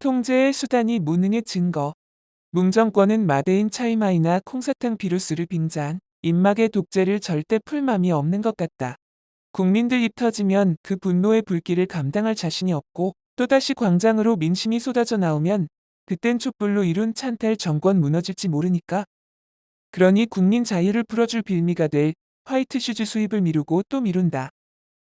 통제의 수단이 무능의 증거. 뭉정권은 마데인 차이마이나 콩사탕 비루스를 빙자한 입막의 독재를 절대 풀 맘이 없는 것 같다. 국민들 입 터지면 그 분노의 불길을 감당할 자신이 없고 또다시 광장으로 민심이 쏟아져 나오면 그땐 촛불로 이룬 찬탈 정권 무너질지 모르니까. 그러니 국민 자유를 풀어줄 빌미가 될 화이트 슈즈 수입을 미루고 또 미룬다.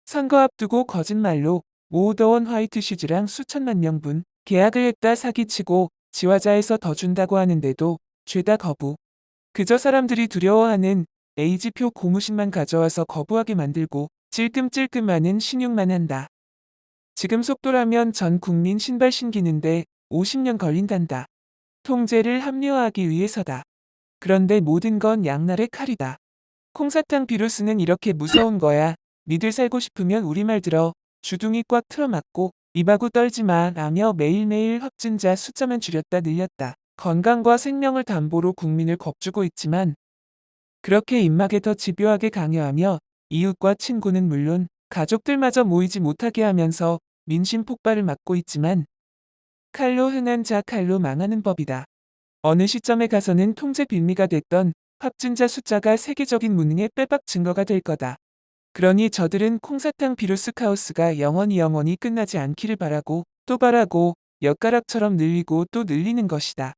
선거 앞두고 거짓말로 모더원 화이트 슈즈랑 수천만 명분 계약을 했다 사기치고 지화자에서 더 준다고 하는데도 죄다 거부. 그저 사람들이 두려워하는 에이지표 고무신만 가져와서 거부하게 만들고 찔끔찔끔하는 신용만 한다. 지금 속도라면 전 국민 신발 신기는데 50년 걸린단다. 통제를 합리화하기 위해서다. 그런데 모든 건 양날의 칼이다. 콩사탕 비루스는 이렇게 무서운 거야. 니들 살고 싶으면 우리말 들어 주둥이 꽉 틀어막고 입하고 떨지 마 라며 매일매일 확진자 숫자만 줄였다 늘렸다. 건강과 생명을 담보로 국민을 겁주고 있지만 그렇게 입막에 더 집요하게 강요하며 이웃과 친구는 물론 가족들마저 모이지 못하게 하면서 민심 폭발을 막고 있지만 칼로 흥한 자 칼로 망하는 법이다. 어느 시점에 가서는 통제 빌미가 됐던 확진자 숫자가 세계적인 무능의 빼박 증거가 될 거다. 그러니 저들은 콩사탕 비루스 카오스가 영원히 영원히 끝나지 않기를 바라고 또 바라고 엿가락처럼 늘리고 또 늘리는 것이다.